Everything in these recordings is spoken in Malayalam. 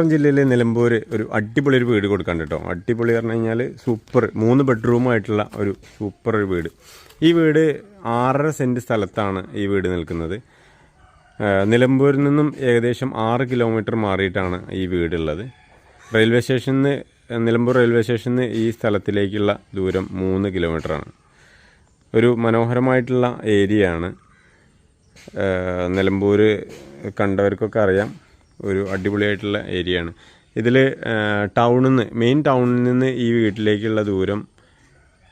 മലപ്പുറം ജില്ലയിലെ നിലമ്പൂർ ഒരു അടിപൊളി ഒരു വീട് കൊടുക്കാൻ കേട്ടോ. അടിപൊളി പറഞ്ഞു കഴിഞ്ഞാൽ സൂപ്പർ മൂന്ന് ബെഡ്റൂമായിട്ടുള്ള ഒരു സൂപ്പർ ഒരു വീട്. ഈ വീട് ആറര സെന്റ് സ്ഥലത്താണ് ഈ വീട് നിൽക്കുന്നത്. നിലമ്പൂരിൽ നിന്നും ഏകദേശം ആറ് കിലോമീറ്റർ മാറിയിട്ടാണ് ഈ വീടുള്ളത് റെയിൽവേ സ്റ്റേഷനിൽ നിന്ന് നിലമ്പൂർ റെയിൽവേ സ്റ്റേഷനിൽ നിന്ന് ഈ സ്ഥലത്തിലേക്കുള്ള ദൂരം മൂന്ന് കിലോമീറ്ററാണ് ഒരു മനോഹരമായിട്ടുള്ള ഏരിയയാണ് നിലമ്പൂർ കണ്ടവർക്കൊക്കെ അറിയാം. ഒരു അടിപൊളിയായിട്ടുള്ള ഏരിയയാണ്. ഇതിൽ ടൗണിൽ നിന്ന് മെയിൻ ടൗണിൽ നിന്ന് ഈ വീട്ടിലേക്കുള്ള ദൂരം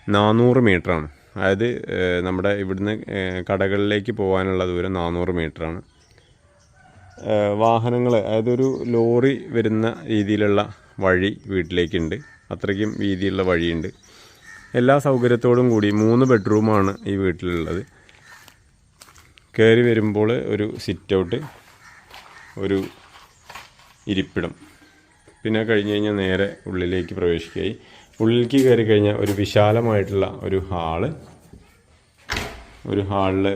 നാനൂറ് മീറ്ററാണ്. അതായത് നമ്മുടെ ഇവിടുന്ന് കടകളിലേക്ക് പോകാനുള്ള ദൂരം നാനൂറ് മീറ്ററാണ്. വാഹനങ്ങൾ അതായത് ഒരു ലോറി വരുന്ന രീതിയിലുള്ള വഴി വീട്ടിലേക്കുണ്ട്. അത്രയ്ക്കും വീതിയുള്ള വഴിയുണ്ട്. എല്ലാ സൗകര്യത്തോടും കൂടി മൂന്ന് ബെഡ്റൂമാണ് ഈ വീട്ടിലുള്ളത്. കയറി വരുമ്പോൾ ഒരു സിറ്റ് ഔട്ട് ഒരു ഇരിപ്പിടം. പിന്നെ കഴിഞ്ഞ് കഴിഞ്ഞാൽ നേരെ ഉള്ളിലേക്ക് പ്രവേശിക്കുകയായി. ഉള്ളിലേക്ക് കയറി കഴിഞ്ഞാൽ ഒരു വിശാലമായിട്ടുള്ള ഒരു ഹാൾ. ഒരു ഹാളിൽ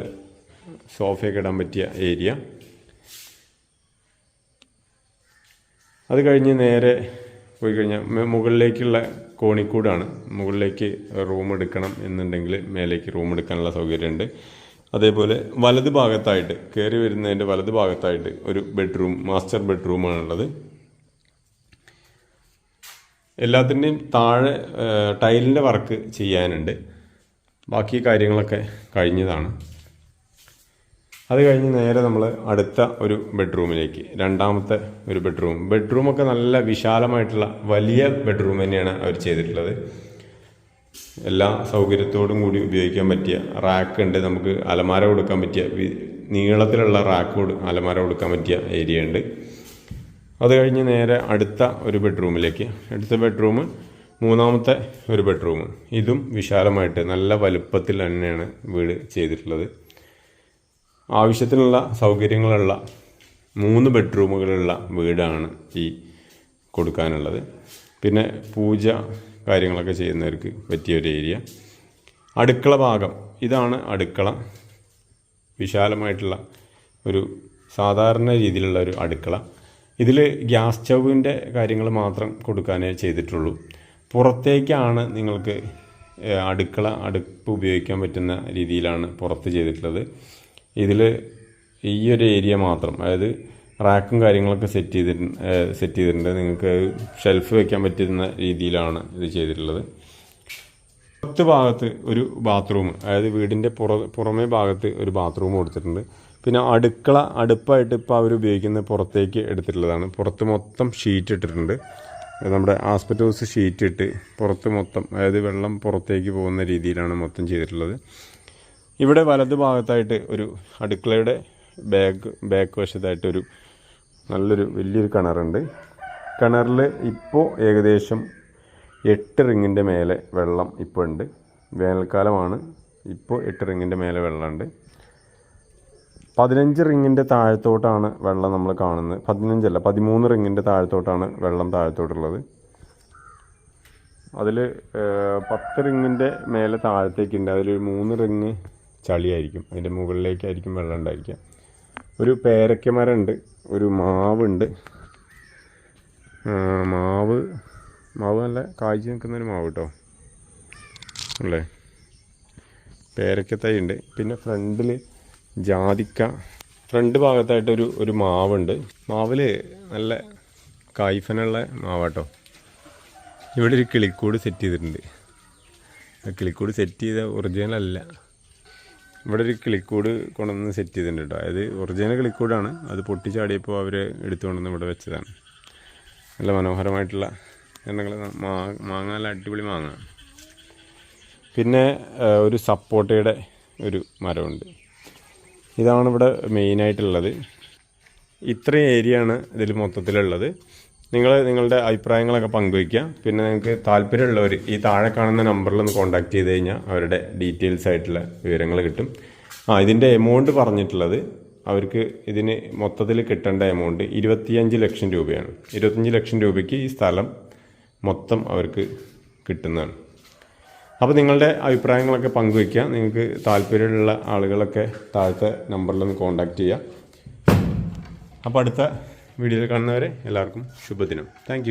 സോഫയൊക്കെ ഇടാൻ പറ്റിയ ഏരിയ. അത് കഴിഞ്ഞ് നേരെ പോയി കഴിഞ്ഞാൽ മുകളിലേക്കുള്ള കോണിക്കൂടാണ്. മുകളിലേക്ക് റൂം എടുക്കണം എന്നുണ്ടെങ്കിൽ മേലേക്ക് റൂം എടുക്കാനുള്ള സൗകര്യമുണ്ട് അതേപോലെ വലത് ഭാഗത്തായിട്ട് കയറി വരുന്നതിന്റെ വലത് ഭാഗത്തായിട്ട് ഒരു ബെഡ്റൂം മാസ്റ്റർ ബെഡ്റൂമാണുള്ളത് എല്ലാത്തിന്റെയും താഴെ ടൈലിന്റെ വർക്ക് ചെയ്യാനുണ്ട്. ബാക്കി കാര്യങ്ങളൊക്കെ കഴിഞ്ഞതാണ്. അത് കഴിഞ്ഞ് നേരെ നമ്മൾ അടുത്ത ഒരു ബെഡ്റൂമിലേക്ക് രണ്ടാമത്തെ ഒരു ബെഡ്റൂം. ബെഡ്റൂമൊക്കെ നല്ല വിശാലമായിട്ടുള്ള വലിയ ബെഡ്റൂം തന്നെയാണ് അവർ ചെയ്തിട്ടുള്ളത്. എല്ലാ സൗകര്യത്തോടും കൂടി ഉപയോഗിക്കാൻ പറ്റിയ റാക്ക് ഉണ്ട്. നമുക്ക് അലമാര കൊടുക്കാൻ പറ്റിയ നീളത്തിലുള്ള റാക്ക് അലമാര കൊടുക്കാൻ പറ്റിയ ഏരിയ ഉണ്ട്. അത് കഴിഞ്ഞ് നേരെ അടുത്ത ഒരു ബെഡ്റൂമിലേക്ക് അടുത്ത ബെഡ്റൂം മൂന്നാമത്തെ ഒരു ബെഡ്റൂം ഇതും വിശാലമായിട്ട് നല്ല വലുപ്പത്തിൽ തന്നെയാണ് വീട് ചെയ്തിട്ടുള്ളത്. ആവശ്യത്തിനുള്ള സൗകര്യങ്ങളുള്ള മൂന്ന് ബെഡ്റൂമുകളുള്ള വീടാണ് ഈ കൊടുക്കാനുള്ളത്. പിന്നെ പൂജ കാര്യങ്ങളൊക്കെ ചെയ്യുന്നവർക്ക് പറ്റിയ ഒരു ഏരിയ. അടുക്കള ഭാഗം. ഇതാണ് അടുക്കള. വിശാലമായിട്ടുള്ള ഒരു സാധാരണ രീതിയിലുള്ള ഒരു അടുക്കള. ഇതിൽ ഗ്യാസ് സ്റ്റൗവിന്റെ കാര്യങ്ങൾ മാത്രം കൊടുക്കാനേ ചെയ്തിട്ടുള്ളൂ. പുറത്തേക്കാണ് നിങ്ങൾക്ക് അടുക്കള അടുപ്പ് ഉപയോഗിക്കാൻ പറ്റുന്ന രീതിയിലാണ് പുറത്ത് ചെയ്തിട്ടുള്ളത്. ഇതിൽ ഈ ഒരു ഏരിയ മാത്രം. അതായത് റാക്കും കാര്യങ്ങളൊക്കെ സെറ്റ് ചെയ്തിട്ടുണ്ട് സെറ്റ് ചെയ്തിട്ടുണ്ട്. നിങ്ങൾക്ക് ഷെൽഫ് വെക്കാൻ പറ്റുന്ന രീതിയിലാണ് ഇത് ചെയ്തിട്ടുള്ളത്. പുറത്ത് ഭാഗത്ത് ഒരു ബാത്റൂം അതായത് വീടിന്റെ പുറ പുറമേ ഭാഗത്ത് ഒരു ബാത്റൂം കൊടുത്തിട്ടുണ്ട്. പിന്നെ അടുക്കള അടുപ്പായിട്ട് ഇപ്പോൾ അവർ ഉപയോഗിക്കുന്ന പുറത്തേക്ക് എടുത്തിട്ടുള്ളതാണ്. പുറത്ത് മൊത്തം ഷീറ്റ് ഇട്ടിട്ടുണ്ട്. നമ്മുടെ ആസ്പെറ്റോസ് ഷീറ്റ് ഇട്ട് പുറത്ത് മൊത്തം അതായത് വെള്ളം പുറത്തേക്ക് പോകുന്ന രീതിയിലാണ് മൊത്തം ചെയ്തിട്ടുള്ളത്. ഇവിടെ വലത് ഭാഗത്തായിട്ട് ഒരു അടുക്കളയുടെ ബാക്ക് ബാക്ക് വശത്തായിട്ട് ഒരു നല്ലൊരു വലിയൊരു കിണറുണ്ട്. കിണറിൽ ഇപ്പോൾ ഏകദേശം എട്ട് റിങ്ങിന്റെ മേലെ വെള്ളം ഇപ്പോൾ ഉണ്ട്. വേനൽക്കാലമാണ് ഇപ്പോൾ എട്ട് റിങ്ങിന്റെ മേലെ വെള്ളമുണ്ട്. പതിനഞ്ച് റിങ്ങിന്റെ താഴത്തോട്ടാണ് വെള്ളം നമ്മൾ കാണുന്നത്. പതിനഞ്ചല്ല പതിമൂന്ന് റിങ്ങിന്റെ താഴത്തോട്ടാണ് വെള്ളം താഴത്തോട്ടുള്ളത്. അതിൽ പത്ത് റിങ്ങിന്റെ മേലെ താഴത്തേക്കുണ്ട് അതിലൊരു മൂന്ന് റിങ് ചളിയായിരിക്കും. അതിന്റെ മുകളിലേക്കായിരിക്കും വെള്ളം ഉണ്ടായിരിക്കുക. ഒരു പേരയ്ക്ക മരമുണ്ട് ഒരു മാവുണ്ട്. മാവ് മാവ് നല്ല കാഴ്ച നിൽക്കുന്ന ഒരു മാവ് കേട്ടോ അല്ലേ? പേരയ്ക്കത്തൈ ഉണ്ട് പിന്നെ ഫ്രണ്ടിൽ ജാതിക്ക. ഫ്രണ്ട് ഭാഗത്തായിട്ടൊരു ഒരു മാവുണ്ട്. മാവിൽ നല്ല കായ്ഫനുള്ള മാവാട്ടോ. ഇവിടെ ഒരു കിളിക്കൂട് സെറ്റ് ചെയ്തിട്ടുണ്ട്. കിളിക്കൂട് സെറ്റ് ചെയ്ത ഒറിജിനൽ അല്ല. ഇവിടെ ഒരു കിളിക്കൂട് കൊണ്ടുവന്ന് സെറ്റ് ചെയ്തിട്ടുണ്ട് കേട്ടോ അതായത് ഒറിജിനൽ കിളിക്കൂടാണ്. അത് പൊട്ടിച്ചാടിയപ്പോൾ അവർ എടുത്തുകൊണ്ടുവന്ന് ഇവിടെ വെച്ചതാണ്. നല്ല മനോഹരമായിട്ടുള്ള എണ്ണങ്ങൾ മാങ്ങ നല്ല അടിപൊളി മാങ്ങ. പിന്നെ ഒരു സപ്പോട്ടയുടെ ഒരു മരമുണ്ട്. ഇതാണ് ഇവിടെ മെയിനായിട്ടുള്ളത് ഇത്രയും ഏരിയയാണ് ഇതിൽ മൊത്തത്തിലുള്ളത്. നിങ്ങൾ നിങ്ങളുടെ അഭിപ്രായങ്ങളൊക്കെ പങ്കുവയ്ക്കുക. പിന്നെ നിങ്ങൾക്ക് താല്പര്യമുള്ളവർ ഈ താഴെ കാണുന്ന നമ്പറിൽ ഒന്ന് കോൺടാക്ട് ചെയ്ത് കഴിഞ്ഞാൽ അവരുടെ ഡീറ്റെയിൽസ് ആയിട്ടുള്ള വിവരങ്ങൾ കിട്ടും. ആ ഇതിന്റെ എമൗണ്ട് പറഞ്ഞിട്ടുള്ളത് അവർക്ക് ഇതിന് മൊത്തത്തിൽ കിട്ടേണ്ട എമൗണ്ട് ഇരുപത്തിയഞ്ച് ലക്ഷം രൂപയാണ്. ഇരുപത്തഞ്ച് ലക്ഷം രൂപയ്ക്ക് ഈ സ്ഥലം മൊത്തം അവർക്ക് കിട്ടുന്നതാണ്. അപ്പോൾ നിങ്ങളുടെ അഭിപ്രായങ്ങളൊക്കെ പങ്കുവയ്ക്കുക. നിങ്ങൾക്ക് താല്പര്യമുള്ള ആളുകളൊക്കെ താഴത്തെ നമ്പറിലൊന്ന് കോൺടാക്റ്റ് ചെയ്യുക അപ്പോൾ അടുത്ത വീഡിയോയിൽ കാണുന്നവരെ എല്ലാവർക്കും ശുഭദിനം. താങ്ക്